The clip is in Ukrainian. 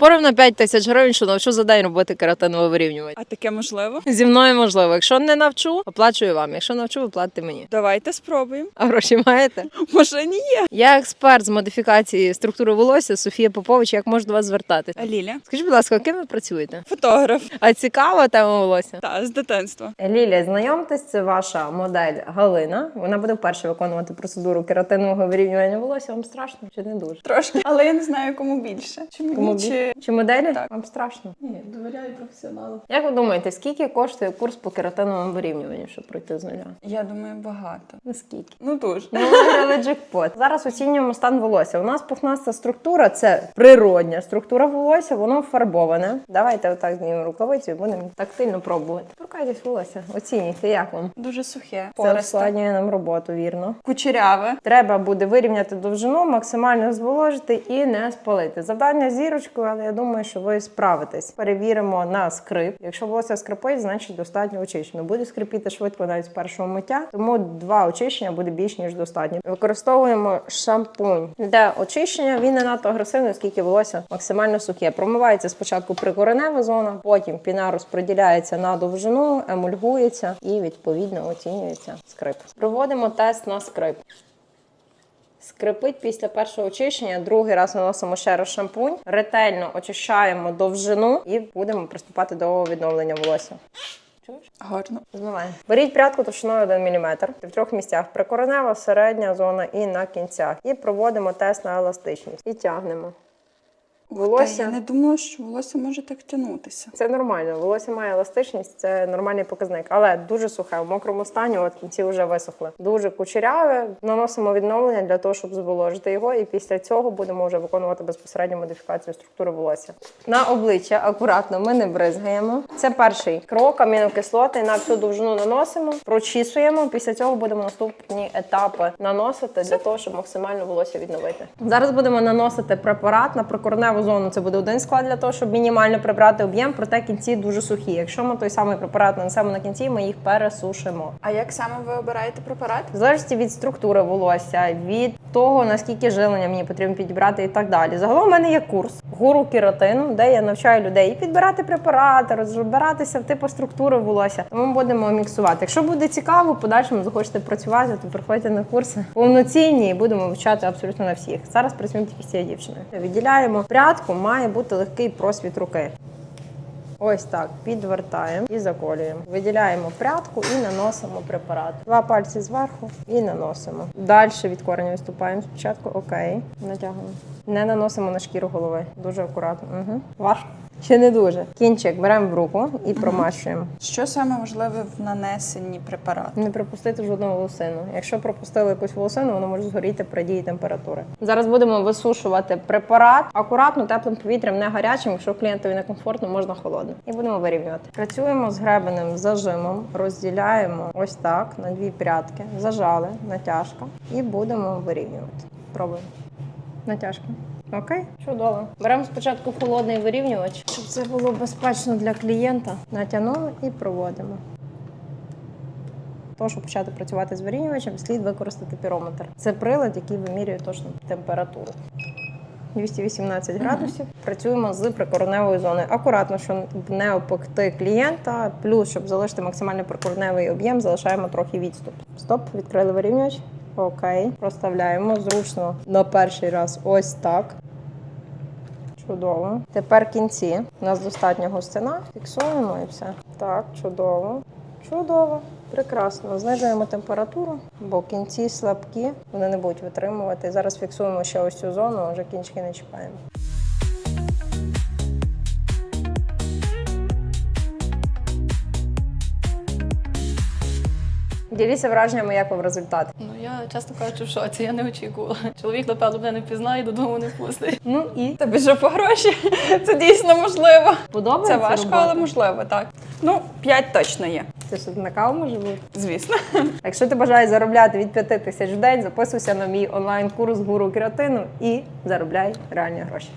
Спорив на 5 тисяч гривень, що навчу за день робити кератинове вирівнювання. А таке можливо? Зі мною можливо. Якщо не навчу, оплачую вам. Якщо навчу, ви платите мені. Давайте спробуємо. А гроші маєте? Може, ні є. Я експерт з модифікації структури волосся Софія Попович. Як можу до вас звертатися? А Ліля? Скажіть, будь ласка, ким ви працюєте? Фотограф. А цікава тема волосся? Та, з дитинства. Лілія, знайомтесь, це ваша модель Галина. Вона буде вперше виконувати процедуру кератинового вирівнювання волосся. Вам страшно чи не дуже? Трошки. Але я не знаю, кому більше. Чи мені, Кому чи... Чи моделі? Так. Вам страшно? Ні, довіряю професіоналу. Як ви думаєте, скільки коштує курс по кератиновому вирівнюванню, щоб пройти з нуля? Я думаю, багато. Наскільки? Ну дуже. Ну, ми виграли джекпот. Зараз оцінюємо стан волосся. У нас пухнаста структура це природня структура волосся, воно фарбоване. Давайте отак знімемо рукавицю і будемо тактильно пробувати. Торкайтесь волосся, оцінюйте, як вам. Дуже сухе. Це Пористе. нам роботу, вірно. Кучеряве. Треба буде вирівняти довжину, максимально зволожити і не спалити. Завдання зірочкою, але я думаю, що ви справитесь. Перевіримо на скрип. Якщо волосся скрипить, значить достатньо очищено. Буде скрипіти швидко навіть з першого миття, тому два очищення буде більш ніж достатньо. Використовуємо шампунь для очищення. Він не надто агресивний, оскільки волосся максимально сухе. Промивається спочатку прикоренева зона, потім піна розподіляється на довжину, емульгується і відповідно оцінюється скрип. Проводимо тест на скрип. Скрипить після першого очищення, другий раз наносимо ще раз шампунь, ретельно очищаємо довжину і будемо приступати до відновлення волосся. Чуєш? Гарно. Змиваємо. Беріть прядку товщиною 1 мм в трьох місцях: прикоренева, середня зона і на кінцях. І проводимо тест на еластичність. І тягнемо. Волосся. Та я не думала, що волосся може так тягнутися. Це нормально. Волосся має еластичність, це нормальний показник, але дуже сухе. В мокрому стані от кінці вже висохли. Дуже кучеряве. Наносимо відновлення для того, щоб зволожити його, і після цього будемо вже виконувати безпосередньо модифікацію структури волосся. На обличчя акуратно ми не бризгаємо. Це перший крок. Амінокислоти на всю довжину наносимо, прочісуємо. Після цього будемо наступні етапи наносити для того, щоб максимально волосся відновити. Зараз будемо наносити препарат на прикорневу зону. Це буде один склад для того, щоб мінімально прибрати об'єм, проте кінці дуже сухі. Якщо ми той самий препарат нанесемо на кінці, ми їх пересушимо. А як саме ви обираєте препарат? В залежності від структури волосся, від того наскільки жилення мені потрібно підібрати і так далі. Загалом у мене є курс гуру кератину, де я навчаю людей і підбирати препарати, розбиратися в типу структури волосся. Тому будемо міксувати. Якщо буде цікаво, подальшому захочете працювати, то приходьте на курси повноцінні і будемо вивчати абсолютно на всіх. Зараз працюємо тільки з цією дівчиною. Відділяємо прядку, має бути легкий просвіт руки. Ось так підвертаємо і заколюємо. Виділяємо прядку і наносимо препарат. Два пальці зверху і наносимо. Далі від кореня виступаємо спочатку. Окей, натягуємо. Не наносимо на шкіру голови. Дуже акуратно. Угу. Важко. Чи не дуже? Кінчик беремо в руку і промащуємо. Що саме важливе в нанесенні препарату? Не пропустити жодну волосину. Якщо пропустили якусь волосину, воно може згоріти при дії температури. Зараз будемо висушувати препарат акуратно, теплим повітрям, не гарячим. Якщо клієнтові некомфортно, можна холодно. І будемо вирівнювати. Працюємо з гребеним зажимом, розділяємо ось так на дві прядки, зажали, натяжка, і будемо вирівнювати. Пробуємо. Натяжка. Окей, чудово. Беремо спочатку холодний вирівнювач, щоб це було безпечно для клієнта. Натягнули і проводимо. Того, щоб почати працювати з вирівнювачем, слід використати пірометр. Це прилад, який вимірює точну температуру. 218 градусів. Працюємо з прикореневою зоною. Акуратно, щоб не опекти клієнта. Плюс, щоб залишити максимально прикореневий об'єм, залишаємо трохи відступ. Стоп, відкрили вирівнювач. Окей. Проставляємо зручно на перший раз ось так. Чудово. Тепер кінці. У нас достатньо густина. Фіксуємо і все. Так, чудово. Чудово. Прекрасно. Знижуємо температуру, бо кінці слабкі, вони не будуть витримувати. Зараз фіксуємо ще ось цю зону, вже кінчики не чіпаємо. Діліться враженнями, як вам результат. Я чесно кажучи, в шоці, я не очікувала. Чоловік, напевно, мене не пізнає, додому не пустить. Ну і Тобі же по гроші. Це дійсно можливо. подобається Це важко, робота? але можливо, так. Ну, 5 точно є, Це ж на каву може бути? звісно. Якщо ти бажаєш заробляти від 5 тисяч в день, записуйся на мій онлайн-курс гуру кератину і заробляй реальні гроші.